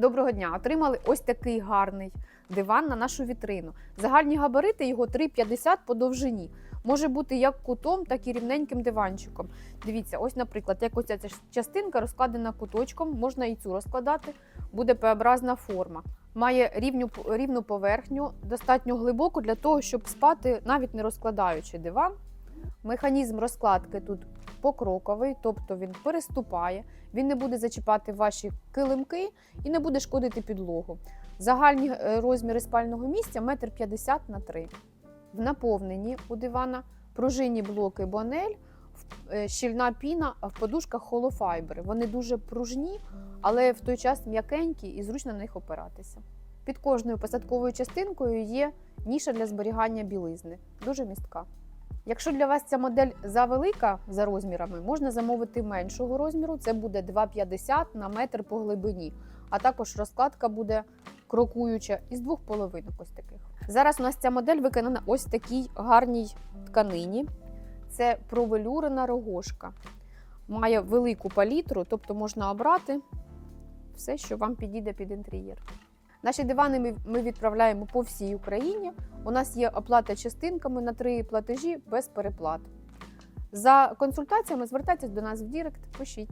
Доброго дня! Отримали ось такий гарний диван на нашу вітрину. Загальні габарити його 3,50 по довжині. Може бути як кутом, так і рівненьким диванчиком. Дивіться, ось, наприклад, як ось ця частинка розкладена куточком, можна і цю розкладати, буде П-образна форма. Має рівню, рівну поверхню, достатньо глибоку для того, щоб спати, навіть не розкладаючи диван. Механізм розкладки тут покроковий, тобто він переступає, він не буде зачіпати ваші килимки і не буде шкодити підлогу. Загальні е, розміри спального місця 1,50 на 3 В наповненні у дивана пружинні блоки Бонель, е, щільна піна, в подушках холофайбери. Вони дуже пружні, але в той час м'якенькі і зручно на них опиратися. Під кожною посадковою частинкою є ніша для зберігання білизни, дуже містка. Якщо для вас ця модель завелика за розмірами, можна замовити меншого розміру. Це буде 2,50 на метр по глибині. А також розкладка буде крокуюча із двох половинок. Ось таких. Зараз у нас ця модель виконана ось в такій гарній тканині. Це провелюрена рогошка. Має велику палітру, тобто можна обрати все, що вам підійде під інтер'єр. Наші дивани ми- ми відправляємо по всій Україні. У нас є оплата частинками на три платежі без переплат. За консультаціями звертайтесь до нас в Дірект, пишіть.